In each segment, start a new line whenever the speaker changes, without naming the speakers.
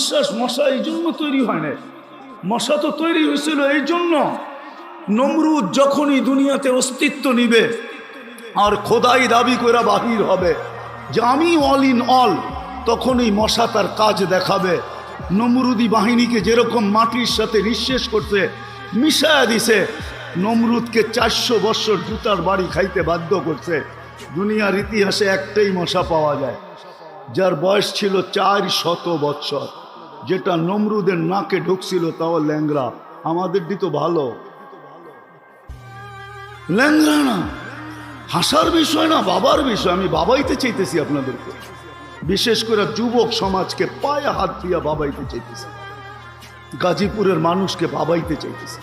বিশ্বাস মশা এই জন্য তৈরি হয় না মশা তো তৈরি হয়েছিল এই জন্য। নমরুদ যখনই দুনিয়াতে অস্তিত্ব নিবে, আর খোদাই দাবি করে বাহির হবে যে আমি অল ইন অল তখনই মশা তার কাজ দেখাবে। নমরুদি বাহিনীকে যেরকম মাটির সাথে নিঃশেষ করতে মিশায়া দিছে, নমরুদকে চারশো বৎসর জুতার বাড়ি খাইতে বাধ্য করছে। দুনিয়ার ইতিহাসে একটাই মশা পাওয়া যায়, যার বয়স ছিল চার শত বৎসর। যেটা নমরুদের নাকে ঢুকছিল, তাও ল্যাংরা আমাদের তো ভালো। ল্যাংরা না। হাসার বিষয় না, বাবার বিষয়। আমি বাবাইতে চাইতেছি আপনাদেরকে। বিশেষ করে যুবক সমাজকে পায়ে হাত দিয়া বাবাইতে চাইতেছি। গাজীপুরের মানুষকে বাবাইতে চাইতেছি।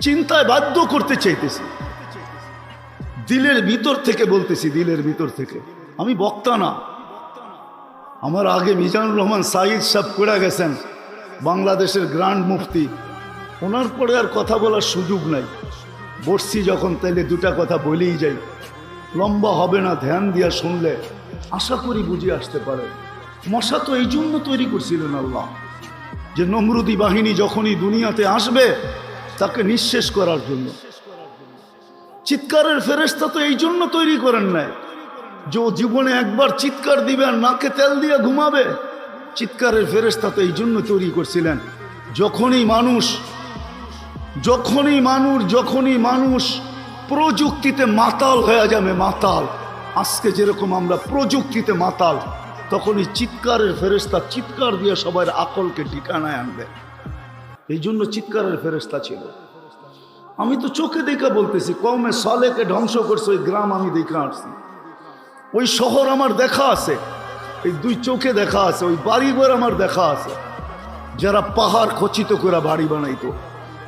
চিন্তায় বাধ্য করতে চাইতেছি। দিলের ভিতর থেকে বলতেছি, দিলের ভিতর থেকে। আমি বক্তা না। আমার আগে মিজানুর রহমান সাইদ সাহেব করে গেছেন, বাংলাদেশের গ্র্যান্ড মুফতি। ওনার পরে আর কথা বলার সুযোগ নাই। বসছি যখন, তাইলে দুটা কথা বলেই যাই। লম্বা হবে না ধ্যান দিয়া শুনলে, আশা করি বুঝে আসতে পারে। মশা তো এই জন্য তৈরি করছিলেন আল্লাহ, যে নমরুদি বাহিনী যখনই দুনিয়াতে আসবে, তাকে নিঃশেষ করার জন্য। চিৎকারের ফেরেস্তা তো এই জন্য তৈরি করেন নাই। যে জীবনে একবার চিৎকার দিবে আর নাকে তেল দিয়ে ঘুমাবে। চিৎকারের ফেরেস্তা তো এই জন্য তৈরি করছিলেন। যখনই মানুষ যখনই মানুষ যখনই মানুষ প্রযুক্তিতে মাতাল হয়ে যাবে, মাতাল। আজকে যেরকম আমরা প্রযুক্তিতে মাতাল, তখনই চিৎকারের ফেরেস্তা চিৎকার দিয়ে সবার আকলকে ঠিকানায় আনবে। এই জন্য চিৎকারের ফেরেস্তা ছিল। আমি তো চোখে দেখা বলতেছি কমে সালেকে ধ্বংস করছে ওই গ্রাম আমি দেখা আসছি। ওই শহর আমার দেখা আছে। এই দুই চোখে দেখা আছে, ওই বাড়ি বাড়িঘর আমার দেখা আছে। যারা পাহাড় খচিত করে বাড়ি বানাইতো।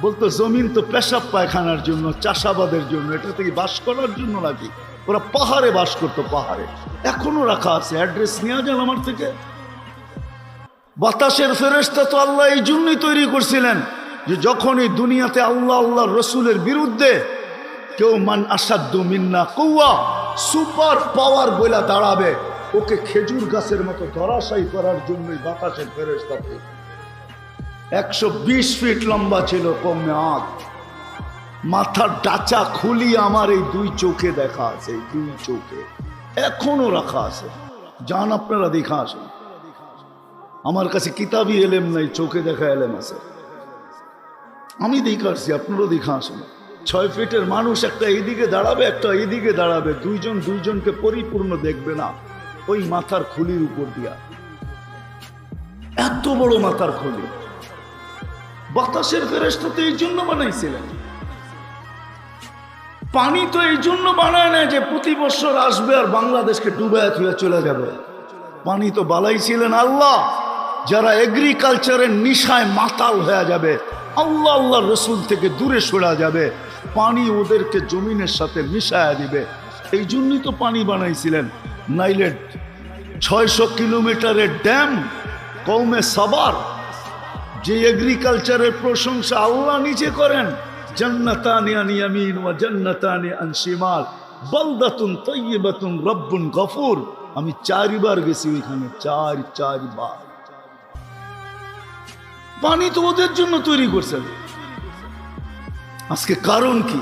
বলতো, জমিন তো পেশাব পায়খানার জন্য, চাষাবাদের জন্য, এটা থেকে বাস করার জন্য নাকি? ওরা পাহাড়ে বাস করতো, পাহাড়ে। এখনও রাখা আছে, অ্যাড্রেস নেওয়া যান আমার থেকে। বাতাসের ফেরেস্তা তো আল্লাহ এই জন্যই তৈরি করছিলেন, যে যখন এই দুনিয়াতে আল্লাহ আল্লাহ রসুলের বিরুদ্ধে কেউ, মান আসাধ্য মিন্না কৌয়া সুপার পাওয়ার বইলা দাঁড়াবে। ওকে খেজুর গাছের মতো ধরাশায়ী করার জন্যই বাতাসের ফেরেস্তা তৈরি একশো বিশ ফিট লম্বা ছিল কমে আঁক মাথার ডাচা খুলি আমার এই দুই চোখে দেখা আছে, এই দুই চোখে। এখনও রাখা আছে। যান আপনারা দেখা আসেন। আমার কাছে কিতাবই এলেম নাই, চোখে দেখা এলেম আছে। আমি দেখা আসছি, আপনারাও দেখা আসেন। ছয় ফিটের মানুষ একটা এইদিকে দাঁড়াবে, একটা এইদিকে দাঁড়াবে। দুইজন দুইজনকে পরিপূর্ণ দেখবে না। ওই মাথার খুলির উপর দিয়া। এত বড় মাথার খুলি। বাতাসের ফেরেস্তা তো এই জন্য বানাইছিলেন। পানি তো এই জন্য বানায় না যে প্রতি বছর আসবে আর বাংলাদেশকে ডুবে থুয়ে চলে যাবে। পানি তো বালাইছিলেন আল্লাহ। যারা এগ্রিকালচারের নিশায় মাতাল হয়ে যাবে, আল্লাহ আল্লাহ রসুল থেকে দূরে সরা যাবে। পানি ওদেরকে জমিনের সাথে মিশায়া দিবে। এই জন্যই তো পানি বানাইছিলেন। নাইলে ছয়শো কিলোমিটারের ড্যাম কৌমে সাবার, যে এগ্রিকালচারের প্রশংসা আল্লাহ নিজে করেন রব্বুন গফুর। আমি চারবার গেছি ওইখানে, চার, চারবার। পানি তো ওদের জন্য তৈরি করছেন। আজকে কারণ কি?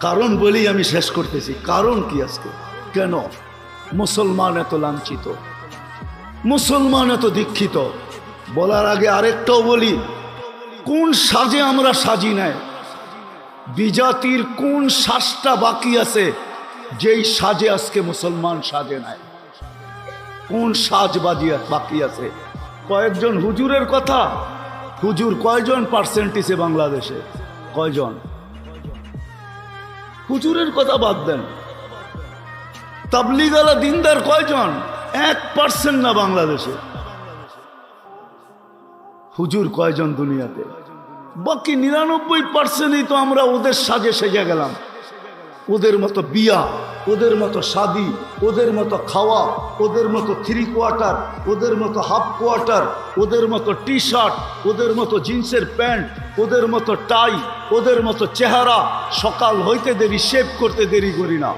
কারণ বলেই আমি শেষ করতেছি। কারণ কি আজকে? কেন? মুসলমান এত লাঞ্ছিত। মুসলমান এত দীক্ষিত। বলার আগে আরেকটাও বলি, কোন সাজে আমরা সাজি নাই? বিজাতির কোন শ্বাসটা বাকি আছে, যেই সাজে আজকে মুসলমান সাজে নাই? কোন সাজ বাজিয়া বাকি আছে? কয়েকজন হুজুরের কথা। হুজুর কয়জন পার্সেন্টেজে বাংলাদেশে? কয়জন? হুজুরের কথা বাদ দেন। তাবলিগালা দিনদার কয়জন? এক পার্সেন্ট না বাংলাদেশে। হুজুর কয়জন দুনিয়াতে? বাকি নিরানব্বই পার্সেন্টই তো আমরা ওদের সাজে সেজে গেলাম। ওদের মতো বিয়া, ওদের মতো শাদি, ওদের মতো খাওয়া, ওদের মতো থ্রি কোয়ার্টার ওদের মতো হাফ কোয়ার্টার ওদের মতো টি শার্ট ওদের মতো জিন্সের প্যান্ট, ওদের মতো টাই ওদের মতো চেহারা, সকাল হইতে দেরি শেভ করতে দেরি করি না।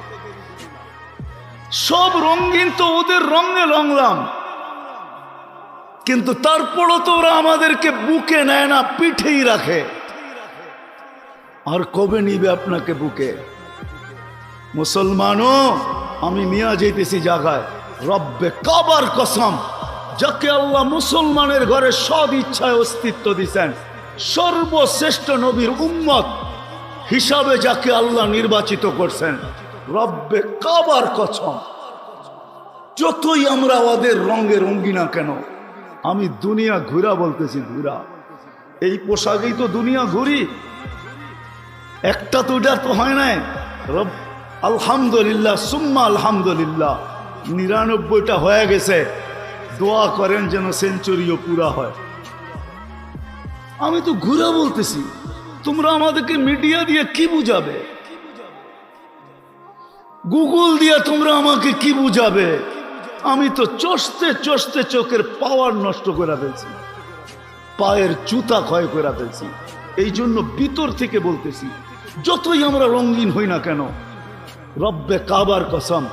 সব রঙিন তো ওদের রঙে রঙলাম। কিন্তু তারপরও তো ওরা আমাদেরকে বুকে নেয় না, পিঠেই রাখে। আর কবে নিবে আপনাকে বুকে? মুসলমানও, আমি নিয়ে যেতেছি জায়গায়। রব্বে কাবার কসম, যাকে আল্লাহ মুসলমানের ঘরে সদ ইচ্ছায় অস্তিত্ব দিছেন, সর্বশ্রেষ্ঠ নবীর উম্মত হিসাবে যাকে আল্লাহ নির্বাচিত করছেন। রব্বে কাবার কসম, যতই আমরা ওদের রঙে রঙ্গি না কেন, আমি দুনিয়া ঘুরা বলতেছি ঘুরা। এই পোশাকেই তো দুনিয়া ঘুরি। একটা তো এটা তো হয় নাই। রব আলহামদুলিল্লাহ, সুম্মা আলহামদুলিল্লাহ। নিরানব্বইটা হয়ে গেছে। দোয়া করেন যেন সেঞ্চুরিও পুরা হয়। আমি তো ঘুরা বলতেছি, তোমরা আমাদেরকে মিডিয়া দিয়ে কি বুঝাবে? গুগল দিয়ে তোমরা আমাকে কি বুঝাবে? আমি তো চষতে চষতে চোখের পাওয়ার নষ্ট করে ফেলছি। পায়ের জুতা ক্ষয় করে ফেলছি। এই জন্য ভিতর থেকে বলতেছি, যতই আমরা রঙিন হই না কেন রব্বে কাবার কসম।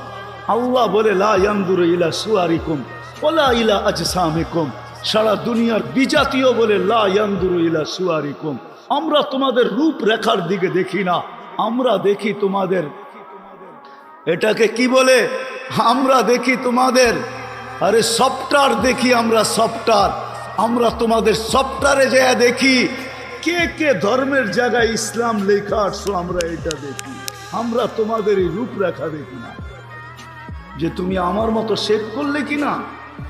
আল্লাহ বলে, লা ইয়ানদুরু ইলা সুয়ারিকুম ওলা ইলা আজসামিকুম। সারা দুনিয়ার বিজাতীয় বলে, লা ইয়ানদুরু ইলা সুয়ারিকুম। আমরা তোমাদের রূপ রেখার দিকে দেখি না। আমরা দেখি তোমাদের, এটাকে কি বলে? আমরা দেখি তোমাদের। আরে সফটওয়্যার দেখি আমরা সফটওয়্যার। আমরা তোমাদের সফটওয়্যারে যা দেখি। কে কে ধর্মের জায়গায় ইসলাম লেখা আসছো আমরা এটা দেখি। আমরা তোমাদের এই রূপরেখা দেখি না। যে তুমি আমার মতো শেখ করলে কি না?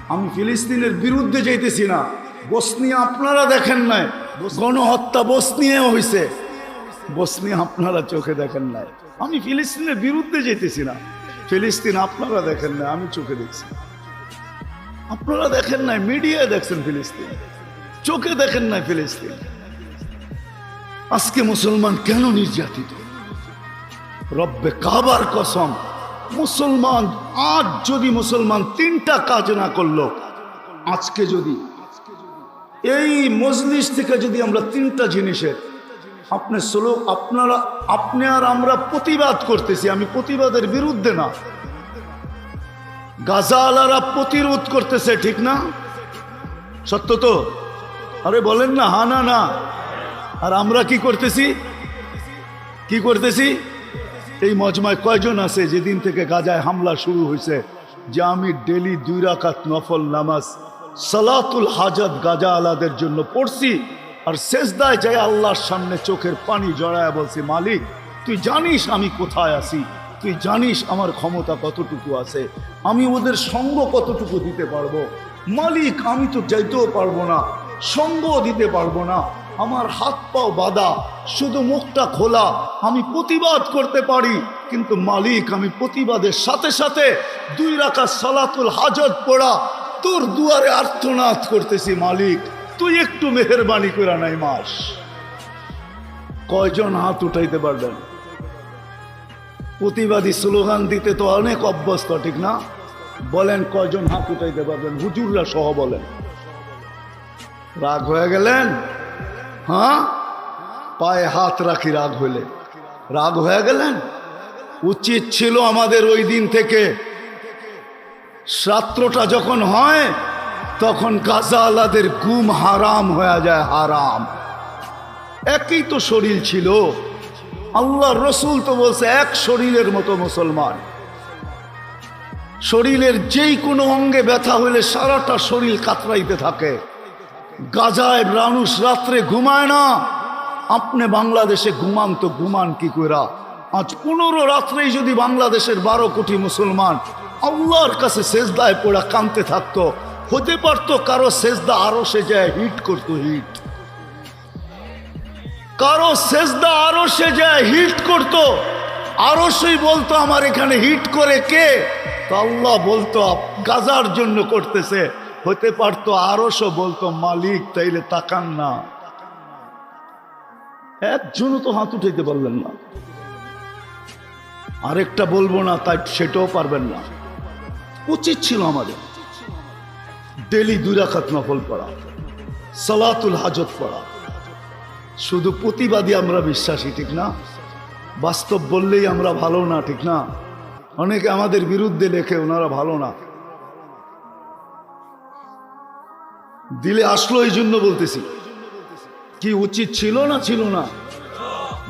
আমি ফিলিস্তিনের বিরুদ্ধে যাইতেছি না। বসনিয়া আপনারা দেখেন নাই। গণহত্যা বসনিয়া হয়েছে বসনিয়া আপনারা চোখে দেখেন নাই। আমি ফিলিস্তিনের বিরুদ্ধে যেতেছি না। ফিলিস্তিন আপনারা দেখেন না আমি চোখে দেখছি। আপনারা দেখেন নাই, মিডিয়ায় দেখছেন ফিলিস্তিন। চোখে দেখেন নাই ফিলিস্তিন। আজকে মুসলমান কেন নির্যাতিত? রব্বে কাবার কসম, মুসলমান আজ যদি মুসলমান তিনটা কাজ না করল, আজকে যদি, এই মজলিস থেকে যদি আমরা তিনটা জিনিসের আপনি স্লো, আপনারা, আপনি আর আমরা প্রতিবাদ করতেছি, আমি প্রতিবাদের বিরুদ্ধে না। গাজালারা প্রতিরোধ করতেছে, ঠিক না? সত্য তো? আরে বলেন না, হা না না। আর আমরা কি করতেছি? কি করতেছি? এই মজমায় কয়জন আছে যেদিন থেকে গাজায় হামলা শুরু হয়েছে? যে আমি ডেলি দুই রাকাত নফল নামাজ, সালাতুল হাজত গাজা আলাদের জন্য পড়ছি, আর শেষদায় যাই আল্লাহর সামনে চোখের পানি জড়ায় বলছি, মালিক, তুই জানিস আমি কোথায় আছি? তুই জানিস আমার ক্ষমতা কতটুকু আছে? আমি ওদের সঙ্গ কতটুকু দিতে পারব? মালিক, আমি তো যাইতেও পারব না, সঙ্গও দিতে পারব না। আমার হাত পাও বাঁধা, শুধু মুখটা খোলা, আমি প্রতিবাদ করতে পারি, কিন্তু মালিক, আমি প্রতিবাদের সাথে সাথে দুই রাখা সালাতুল হাজত পড়া, তোর দুয়ারে আর্তনাদ করতেছি মালিক, তুই একটু মেহরবানি করে নাই মাস। কয়জন হাত উঠাইতে পারবেন? প্রতিবাদী স্লোগান দিতে তো অনেক অভ্যস্ত, ঠিক না? বলেন কয়জন হাত উঠাইতে পারবেন? হুজুররা সহ বলেন। রাগ হয়ে গেলেন? হ্যাঁ? পায়ে হাত রাখি, রাগ হইলে। রাগ হয়ে গেলেন? উচিত ছিল আমাদের ওই দিন থেকে। রাত্রটা যখন হয়, তখন গাজা আলাদের গুম হারাম হয়ে যায়, হারাম। একই তো শরীর ছিল। আল্লাহ রসুল তো বলছে, এক শরীরের মতো মুসলমান। শরীরের যেই কোনো অঙ্গে ব্যথা হলে সারাটা শরীর কাতরাইতে থাকে। গাজায় মানুষ রাত্রে ঘুমায় না। আপনি বাংলাদেশে ঘুমান তো ঘুমান কি কইরা? আজ পনেরো রাত্রেই যদি বাংলাদেশের বারো কোটি মুসলমান আল্লাহর কাছে সেজদায় পড়া কানতে থাকতো, হতে পারতো কারও সেজদা আরও সে যায় হিট করতো, হিট। কারও সেজদা আরও সে যায় হিট করতো, আরও সেই বলতো, আমার এখানে হিট করে কে? তো আল্লাহ বলতো গাজার জন্য করতেছে। হতে পারতো আরও বলতো, মালিক, তাইলে তাকান না। একজনও তো হাত উঠাইতে পারলেন না। আরেকটা বলব না, তাই সেটাও পারবেন না। উচিত ছিল আমাদের ডেলি দুই রাখাত নফল পড়া, সালাতুল হাজত পড়া। শুধু প্রতিবাদী আমরা বিশ্বাসী, ঠিক না? বাস্তব বললেই আমরা ভালো না, ঠিক না? অনেকে আমাদের বিরুদ্ধে লেখে, ওনারা ভালো না। দিলে আসলো এই জন্য বলতেছি। কি উচিত ছিল না ছিল না?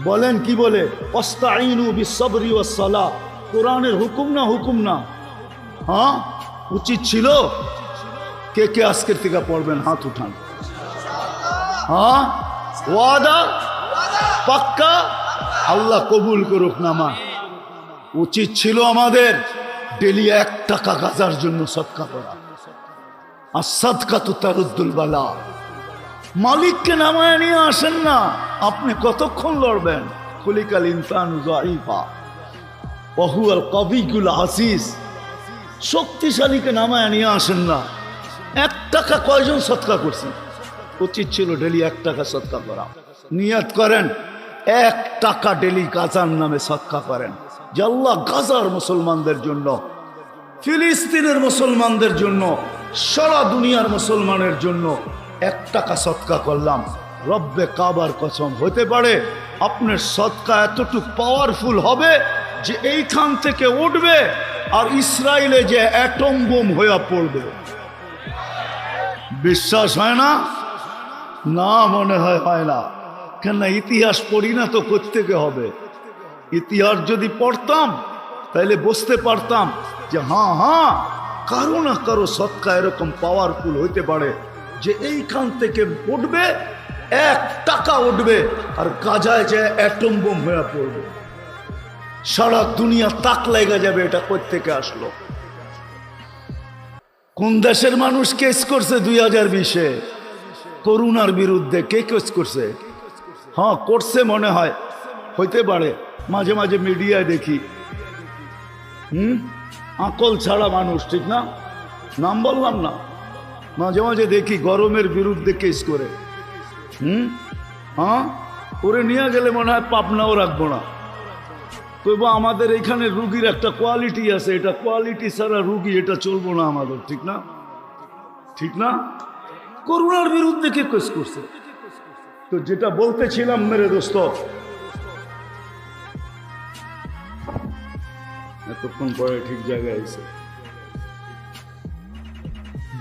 বলেন কি বলে? অস্তাইনু কোরআনের হুকুম না হুকুম না? হ্যাঁ? উচিত ছিল? কে কে আজকের থেকে পড়বেন? হাত উঠান। হ্যাঁ? ওয়াদা? পাক্কা? আল্লাহ কবুল করুক নামা উচিত ছিল আমাদের ডেলি এক টাকা গাজার জন্য সৎকা করা। আর সৎকা তো তারুদ্দুল মালিককে নামায় নিয়ে আসেন না, আপনি কতক্ষণ লড়বেন? খুলিকাল ইনসান বহু আল কবিগুল আসিস শক্তিশালীকে নামায় নিয়ে আসেন না। এক টাকা কয়জন সৎকা করছেন উচিত ছিল ডেলি এক টাকা সৎকা করা। নিয়াত করেন, এক টাকা ডেলি গাজার নামে সৎকা করেন। আল্লাহ গাজার মুসলমানদের জন্য, ফিলিস্তিনের মুসলমানদের জন্য সারা দুনিয়ার মুসলমানের জন্য এক টাকা সৎকা করলাম। রব্বে কাবার কসম হতে পারে, আপনার সৎকা এতটুক পাওয়ারফুল হবে যে এইখান থেকে উঠবে আর ইসরায়েলে যে অ্যাটম বোম হয়ে পড়বে। বিশ্বাস হয় না? না মনে হয় হয় না। কেন ইতিহাস পড়ি না তো কোথেকে হবে? ইতিহাস যদি পড়তাম তাহলে বুঝতে পারতাম যে হ্যাঁ হ্যাঁ কারও না কারও সৎকা এরকম পাওয়ারফুল হইতে পারে যে এইখান থেকে উঠবে, এক টাকা উঠবে আর গাজায় যে অ্যাটম বোম হয়ে পড়বে। সারা দুনিয়া তাক লেগে যাবে, এটা থেকে আসলো? কোন দেশের মানুষ কেস করছে দুই হাজার বিশে? করুণার বিরুদ্ধে কে কেস করছে? হ্যাঁ করছে মনে হয়। হইতে পারে। মাঝে মাঝে মিডিয়ায় দেখি। হুম? আকল ছাড়া মানুষ, ঠিক না? নাম বললাম না। মাঝে মাঝে দেখি গরমের বিরুদ্ধে কেস করে। হুম? হ্যাঁ? করে নিয়ে গেলে মনে হয় পাপনাও রাখব না। তবু আমাদের এখানে রুগীর একটা কোয়ালিটি আছে। এটা কোয়ালিটি ছাড়া রুগী এটা চলবো না আমাদের, ঠিক না? ঠিক না? করোনার বিরুদ্ধে কে কেস করছে? তো যেটা বলতেছিলাম, মেরে দোস্ত এতক্ষণ পরে ঠিক জায়গায় এসে।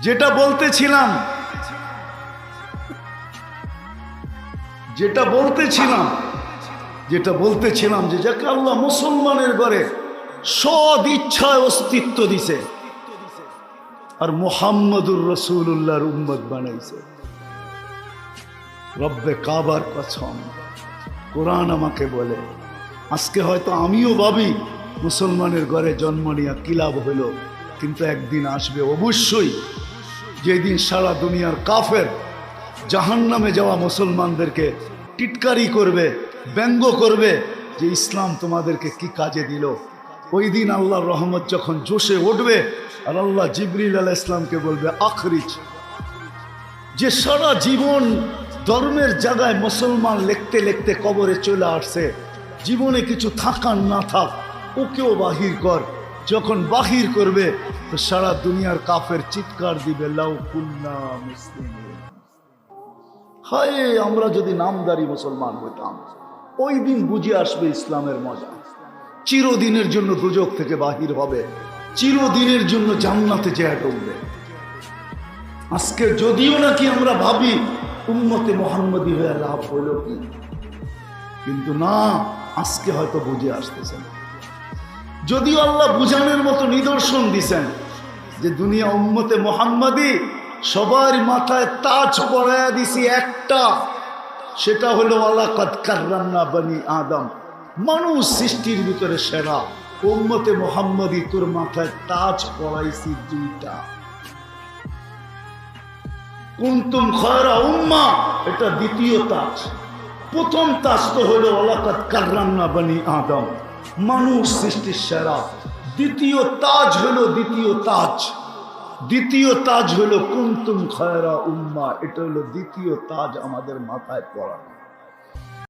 যেটা বলতেছিলাম যেটা বলতেছিলাম যেটা বলতেছিলাম যে যাকে আল্লাহ মুসলমানের ঘরে সদ ইচ্ছায় অস্তিত্ব দিছে, আর মোহাম্মদুর রসুল্লাহর উম্মত বানাইছে। রব্বে কাবার কছম কোরআন আমাকে বলে, আজকে হয়তো আমিও ভাবি মুসলমানের ঘরে জন্ম নিয়ে কি লাভ হইল? কিন্তু একদিন আসবে অবশ্যই যেদিন সারা দুনিয়ার কাফের জাহান নামে যাওয়া মুসলমানদেরকে টিটকারি করবে, ব্যঙ্গ করবে যে ইসলাম তোমাদেরকে কি কাজে দিল? ওই দিন আল্লাহর রহমত যখন জোশে উঠবে আর আল্লাহ জিবরিল আলাহ ইসলামকে বলবে, আখরিজ। যে সারা জীবন ধর্মের জায়গায় মুসলমান লিখতে লিখতে কবরে চলে আসছে, জীবনে কিছু থাকার না থাক ওকেও বাহির কর। যখন বাহির করবে, তো সারা দুনিয়ার কাফের চিৎকার দিবে, লাউ কুন্না মুসলিম। হায়, আমরা যদি নামদারি মুসলমান হইতাম, ওই দিন বুঝে আসবে ইসলামের মজা। চিরদিনের জন্য দুজক থেকে বাহির হবে, চিরদিনের জন্য জান্নাতে চেয়ে ঢুকবে আজকে যদিও নাকি আমরা ভাবি উন্মতে মোহাম্মদী হয়ে লাভ হইল কি? কিন্তু না, আজকে হয়তো বুঝে আসতেছেন যদিও আল্লাহ বুঝানোর মতো নিদর্শন দিছেন যে দুনিয়া উম্মতে মোহাম্মদী, সবার মাথায় তাজ পড়াইয়া দিছি একটা, সেটা হলো আল্লাহ কাদকার্রান্না বানি আদম। মানুষ সৃষ্টির ভিতরে সেরা, উম্মতে মোহাম্মদী তোর মাথায় তাজ পড়াইছি দুইটা। কুন্তুম খয়রা উম্মা, এটা দ্বিতীয় তাজ। প্রথম তাজ তো হলো ওলাকাত কার্রান্না বানি আদম। মানুষ সৃষ্টির সেরা। দ্বিতীয় তাজ হলো দ্বিতীয় তাজ। দ্বিতীয় তাজ হলো কুমতুম খয়রা উম্মা। এটা হলো দ্বিতীয় তাজ আমাদের মাথায় পড়ানো।